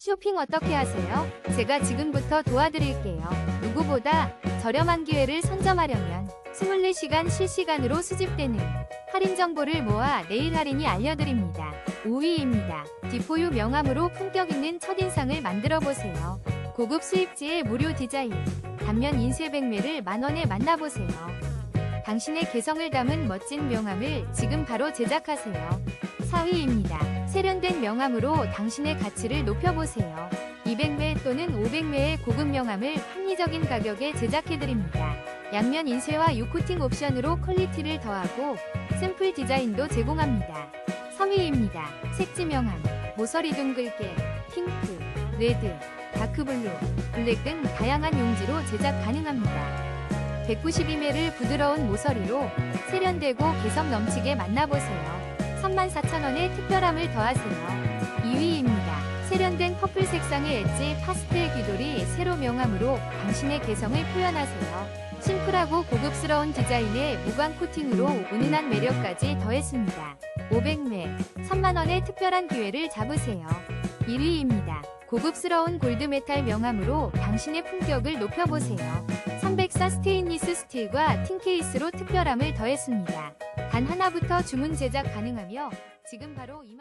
쇼핑 어떻게 하세요? 제가 지금부터 도와드릴게요. 누구보다 저렴한 기회를 선점하려면 24시간 실시간으로 수집되는 할인 정보를 모아 내일 할인이 알려드립니다. 5위입니다. 디포유 명함으로 품격 있는 첫인상을 만들어 보세요. 고급 수입지의 무료 디자인, 단면 인쇄 백매를 만원에 만나보세요. 당신의 개성을 담은 멋진 명함을 지금 바로 제작하세요. 4위입니다. 세련된 명함으로 당신의 가치를 높여보세요. 200매 또는 500매의 고급 명함을 합리적인 가격에 제작해드립니다. 양면 인쇄와 유코팅 옵션으로 퀄리티를 더하고 샘플 디자인도 제공합니다. 3위입니다. 색지 명함, 모서리 둥글게, 핑크, 레드, 다크블루, 블랙 등 다양한 용지로 제작 가능합니다. 192매를 부드러운 모서리로 세련되고 개성 넘치게 만나보세요. 34,000원의 특별함을 더하세요. 2위입니다. 세련된 퍼플 색상의 엣지 파스텔 귀돌이 세로 명함으로 당신의 개성을 표현하세요. 심플하고 고급스러운 디자인에 무광 코팅으로 은은한 매력까지 더했습니다. 500매, 3만원의 특별한 기회를 잡으세요. 1위입니다. 고급스러운 골드메탈 명함으로 당신의 품격을 높여보세요. 304 스테인리스 스틸과 틴 케이스로 특별함을 더했습니다. 단 하나부터 주문 제작 가능하며 지금 바로 2만